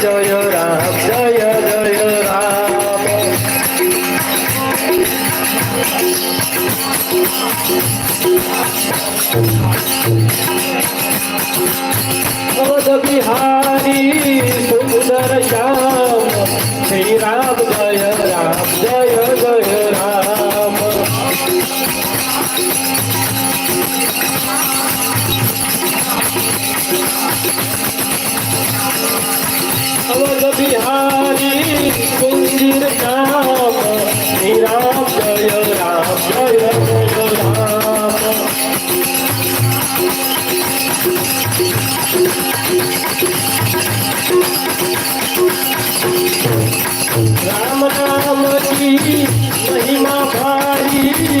જય રામ જય જય રામ. બિહારી સુંદર શ્યામ શ્રી રામ અવધ બિહારી સુંદર શ્યામ શ્રી રામ જય રામ જય રામ રામ નામ કી મહિમા ભારી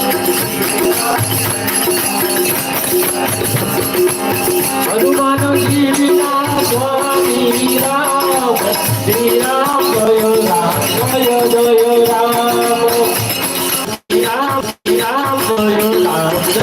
સીતારામ શ્રી રામ સ્વામી રામ શ્રી રામ.